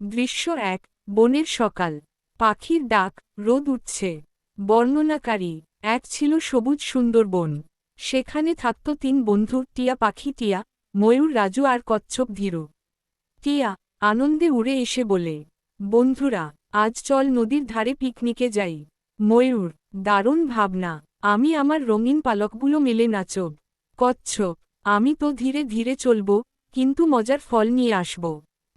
দৃশ্য এক, বনের সকাল। পাখির ডাক, রোদ উঠছে। বর্ণনাকারী, এক ছিল সবুজ সুন্দর বন সেখানে থাকত তিন বন্ধু, টিয়া পাখি টিয়া, ময়ূর রাজু আর কচ্ছপ ধীরু। টিয়া, আনন্দে উড়ে এসে বলে, বন্ধুরা, আজ চল নদীর ধারে পিকনিকে যাই। ময়ূর, দারুণ ভাবনা, আমি আমার রঙিন পালকগুলো মেলে নাচব। কচ্ছপ, আমি তো ধীরে ধীরে চলব, কিন্তু মজার ফল নিয়ে আসব।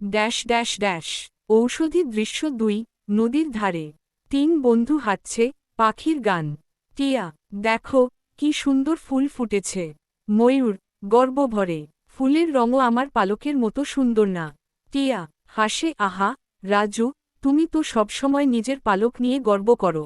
Dash dash dash. ঔষধি দৃশ্য দুই, নদীর ধারে। তিন বন্ধু হাঁটছে, পাখির গান। টিয়া, দেখো, কি সুন্দর ফুল ফুটেছে। ময়ূর গর্ব ভরে ফুলের রঙও আমার পালকের মতো সুন্দর না। টিয়া, হাসে, আহা, রাজু, তুমি তো সবসময় নিজের পালক নিয়ে গর্ব করো।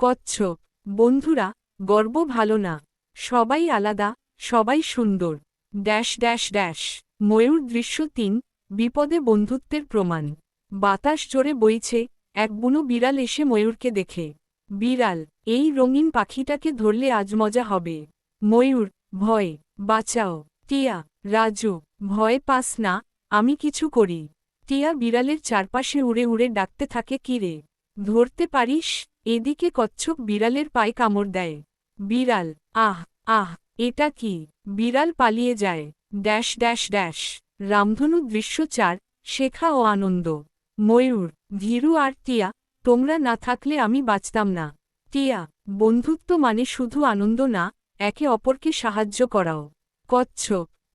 কচ্ছপ, বন্ধুরা, গর্ব ভালো না। সবাই আলাদা, সবাই সুন্দর। Dash dash dash. ময়ূর দৃশ্য তিন বিপদে বন্ধুত্বের প্রমাণ। বাতাস জোরে বইছে, এক বুনো বিড়াল এসে ময়ূরকে দেখে। বিড়াল, এই রঙিন পাখিটাকে ধরলে আজ মজা হবে। ময়ূর, ভয়, বাঁচাও। টিয়া, রাজু, ভয় পাস না, আমি কিছু করি। টিয়া বিড়ালের চারপাশে উড়ে উড়ে ডাকতে থাকে কিরে ধরতে পারিস? এদিকে কচ্ছপ বিড়ালের পায়ে কামড় দেয়। বিড়াল, আহ আহ, এটা কি? বিড়াল পালিয়ে যায়। Dash dash dash. রামধনু দৃশ্য চার, শেখা ও আনন্দ। ময়ূর, ধীরু আর টিয়া, তোমরা না থাকলে আমি বাঁচতাম না। টিয়া, বন্ধুত্ব মানে শুধু আনন্দ না, একে অপরকে সাহায্য করাও। কচ্ছপ